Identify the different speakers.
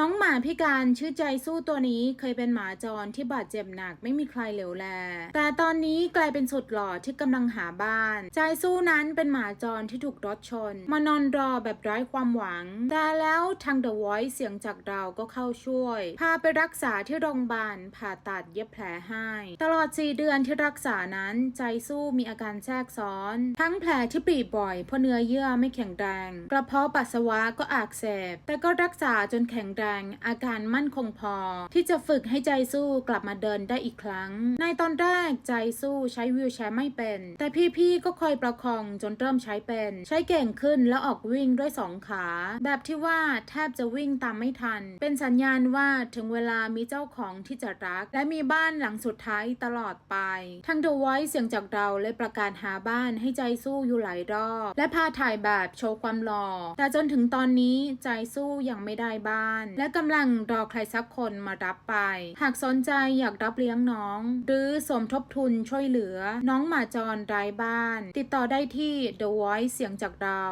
Speaker 1: น้องหมาพิการชื่อใจสู้ตัวนี้เคยเป็นหมาจรที่บาดเจ็บหนักไม่มีใครเหลวแล แต่ตอนนี้กลายเป็นสุดหล่อที่กำลังหาบ้าน ใจสู้นั้นเป็นหมาจรที่ถูกรถชน มานอนรอแบบไร้ความหวัง แต่แล้วทาง The Voice เสียงจากเราก็เข้าช่วย พาไปรักษาที่โรงพยาบาลผ่าตัดเย็บแผลให้ ตลอด 4 เดือนที่รักษานั้นใจสู้มีอาการแทรกซ้อน ทั้งแผลที่ปรีบ่อยเพราะเนื้อเยื่อไม่แข็งแรง กระเพาะปัสสาวะก็อักเสบ แต่ก็รักษาจนแข็งแรงอาการมั่นคงพอ ที่จะฝึกให้ใจสู้กลับมาเดินได้อีกครั้ง ในตอนแรกใจสู้ใช้วิวแชร์ไม่เป็น แต่พี่ๆก็คอยประคองจนเริ่มใช้เป็น ใช้เก่งขึ้นแล้วออกวิ่งด้วยสองขา แบบที่ว่าแทบจะวิ่งตามไม่ทัน เป็นสัญญาณว่าถึงเวลามีเจ้าของที่จะรัก และมีบ้านหลังสุดท้ายตลอดไปทาง The Voice เสียงจากเราเลยประกาศหาบ้านให้ใจสู้อยู่หลายรอบ และพาถ่ายแบบโชว์ความหล่อแต่จนถึงตอนนี้ใจสู้ยังไม่ได้บ้านและกำลังรอใครสักคนมารับไป หากสนใจอยากรับเลี้ยงน้อง หรือสมทบทุนช่วยเหลือ น้องหมาจรไร้บ้าน ติดต่อได้ที่ The Voice เสียงจากเรา